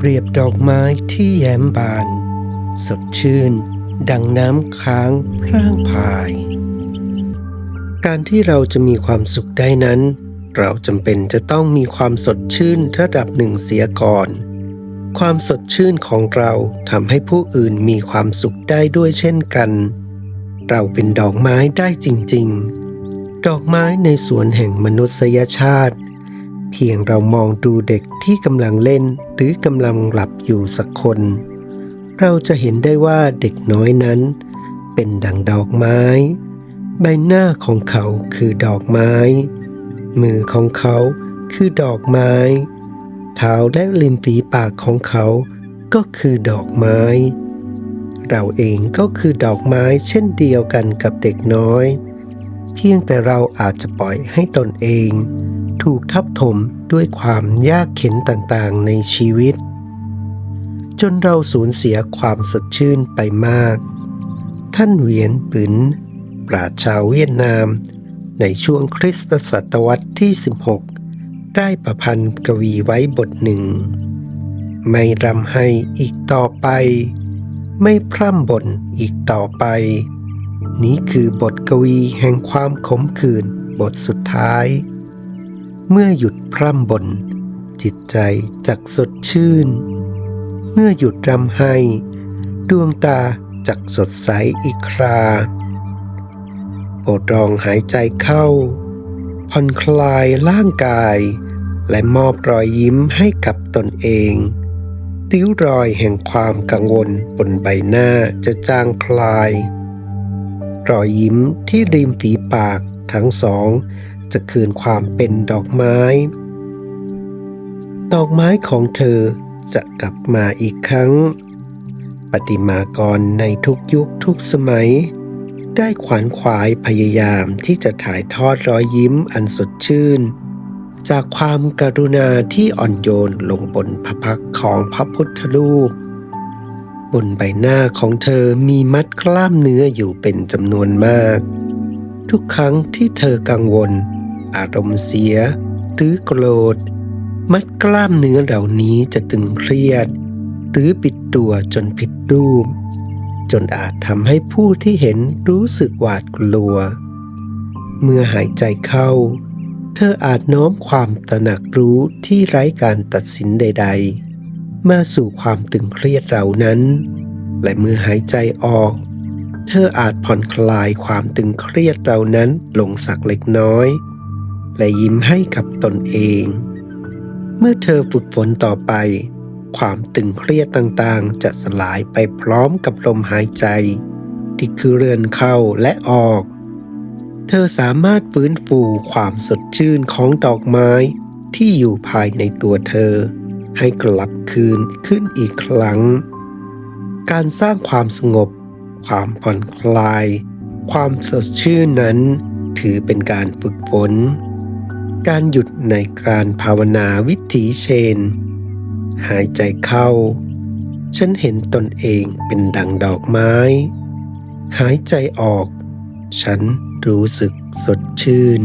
เปรียบดอกไม้ที่แย้มบาน สดชื่น ดังน้ำค้างพร่างพาย การที่เราจะมีความสุขได้นั้น เราจำเป็นจะต้องมีความสดชื่นระดับหนึ่งเสียก่อน ความสดชื่นของเราทำให้ผู้อื่นมีความสุขได้ด้วยเช่นกัน เราเป็นดอกไม้ได้จริง ๆ ดอกไม้ในสวนแห่งมนุษยชาติ พียงเรามองดูเด็กที่กำลังเล่นหรือกำลังหลับอยู่สักคน เราจะเห็นได้ว่าเด็กน้อยนั้น เป็นดังดอกไม้ ใบหน้าของเขาคือดอกไม้ มือของเขาคือดอกไม้ เท้าและริมฝีปากของเขาก็คือดอกไม้ เราเองก็คือดอกไม้เช่นเดียวกันกับเด็กน้อย เพียงแต่เราอาจจะปล่อยให้ตนเอง ถูกทับถมด้วยความยากเข็นต่างๆ ในชีวิต จนเราสูญเสียความสดชื่นไปมาก ท่านเวียนปืนปราชชาวเวียดนาม ในช่วงคริสตศตวรรษที่ 16 ได้ประพันธ์กวีไว้บทหนึ่ง ไม่รำให้อีกต่อไป ไม่พร่ำบ่นอีกต่อไป นี้คือบทกวีแห่งความขมขื่นบทสุดท้าย เมื่อหยุดพร่ำบ่นจิตใจจักสดชื่น เมื่อหยุดรำให้ ดวงตาจักสดใสอีกคราโปรดลองหายใจเข้า ผ่อนคลายร่างกาย และมอบรอยยิ้มให้กับตนเองริ้วรอยแห่งความกังวลบนใบหน้าจะจางคลาย รอยยิ้มที่ริมฝีปากทั้งสอง จะคืนความเป็นดอกไม้ ดอกไม้ของเธอจะกลับมาอีกครั้ง ปฏิมากรในทุกยุคทุกสมัย ได้ขวนขวายพยายามที่จะถ่ายทอดรอยยิ้มอันสดชื่น จากความกรุณาที่อ่อนโยนลงบนพระพักของพระพุทธรูป บนใบหน้าของเธอมีมัดกล้ามเนื้ออยู่เป็นจำนวนมาก ทุกครั้งที่เธอกังวล อารมณ์เสีย หรือโกรธ มัดกล้ามเนื้อเหล่านี้จะตึงเครียด หรือปิดตัวจนผิดรูป จนอาจทำให้ผู้ที่เห็นรู้สึกหวาดกลัว เมื่อหายใจเข้า เธออาจโน้มความตระหนักรู้ที่ไร้การตัดสินใด ๆ มาสู่ความตึงเครียดเหล่านั้น และเมื่อหายใจออกเธออาจผ่อนคลายความตึงเครียดเหล่านั้นลงสักเล็กน้อย และยิ้มให้กับตนเอง เมื่อเธอฝึกฝนต่อไป ความตึงเครียดต่างๆ จะสลายไปพร้อมกับลมหายใจ ที่คือเรือนเข้าและออก เธอสามารถฟื้นฟูความสดชื่นของดอกไม้ที่อยู่ภายในตัวเธอ ให้กลับคืนขึ้นอีกครั้ง การสร้างความสงบ ความผ่อนคลาย ความสดชื่นนั้น ถือเป็นการฝึกฝน การหยุดในการภาวนาวิถีเชน หายใจเข้า ฉันเห็นตนเองเป็นดังดอกไม้ หายใจออก ฉันรู้สึกสดชื่น